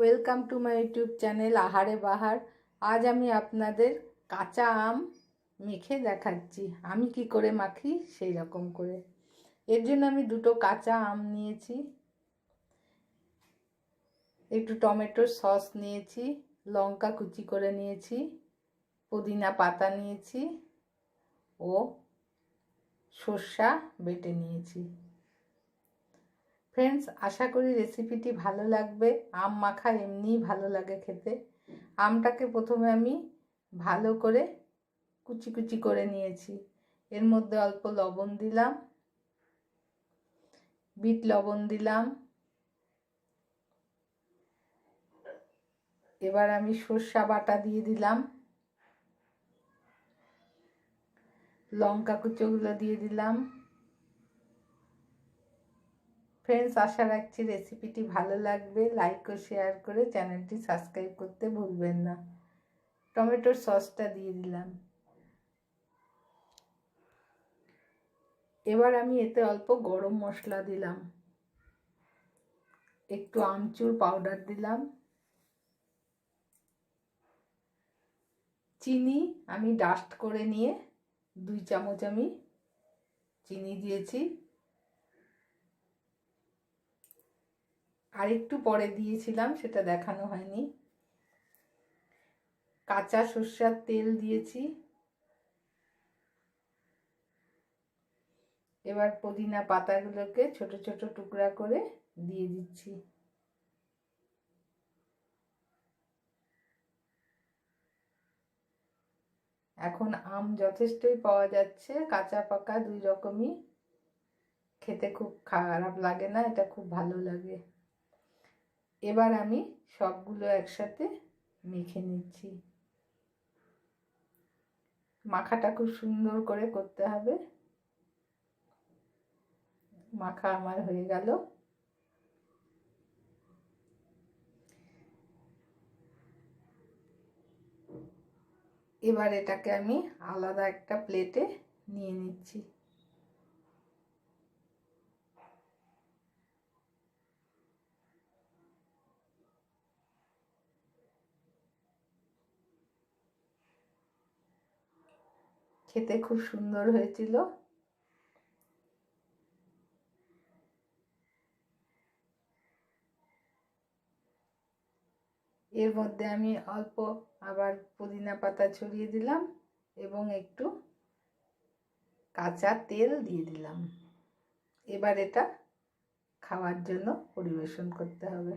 Welcome to my YouTube channel আহারে বাহার আজ আমি আপনাদের কাঁচা আম মেখে দেখাচ্ছি। আমি কি করে মাখি? সেই রকম করে। এর জন্য আমি দুটো কাঁচা আম নিয়েছি। একটু টমেটোর সস নিয়েছি। লঙ্কা কুচি করে নিয়েছি। পুদিনা পাতা নিয়েছি। ও সর্ষা বেটে নিয়েছি। ফ্রেন্ডস আশা করি রেসিপিটি ভালো লাগবে। আম মাখা এমনিই ভালো লাগে খেতে। আমটাকে প্রথমে আমি ভালো করে কুচি কুচি করে নিয়েছি। এর মধ্যে অল্প লবণ দিলাম। বিট লবণ দিলাম। এবার আমি সর্ষা বাটা দিয়ে দিলাম। লঙ্কা কুচোগুলো দিয়ে দিলাম। ফ্রেন্ডস আশা রাখছি রেসিপিটি ভালো লাগবে। লাইক ও শেয়ার করে চ্যানেলটি সাবস্ক্রাইব করতে ভুলবেন না। টমেটোর সসটা দিয়ে দিলাম। এবার আমি এতে অল্প গরম মশলা দিলাম। একটু আমচুর পাউডার দিলাম। চিনি আমি ডাস্ট করে নিয়ে দুই চামচ আমি চিনি দিয়েছি। আর একটু পরে দিয়েছিলাম, সেটা দেখানো হয়নি। কাঁচা সর্ষার তেল দিয়েছি। এবার পুদিনা পাতাগুলোকে ছোট ছোট টুকরা করে দিয়ে দিচ্ছি। এখন আম যথেষ্টই পাওয়া যাচ্ছে, কাঁচা পাকা দুই রকমই। খেতে খুব খারাপ লাগে না, এটা খুব ভালো লাগে। এবার আমি সবগুলো একসাথে মেখে নিচ্ছি। মাখাটা খুব সুন্দর করে করতে হবে। মাখা আমার হয়ে গেল। এবার এটাকে আমি আলাদা একটা প্লেটে নিয়ে নিচ্ছি। খেতে খুব সুন্দর হয়েছিল। এর মধ্যে আমি অল্প আবার পুদিনা পাতা ছড়িয়ে দিলাম এবং একটু কাঁচা তেল দিয়ে দিলাম। এবার এটা খাওয়ার জন্য পরিবেশন করতে হবে।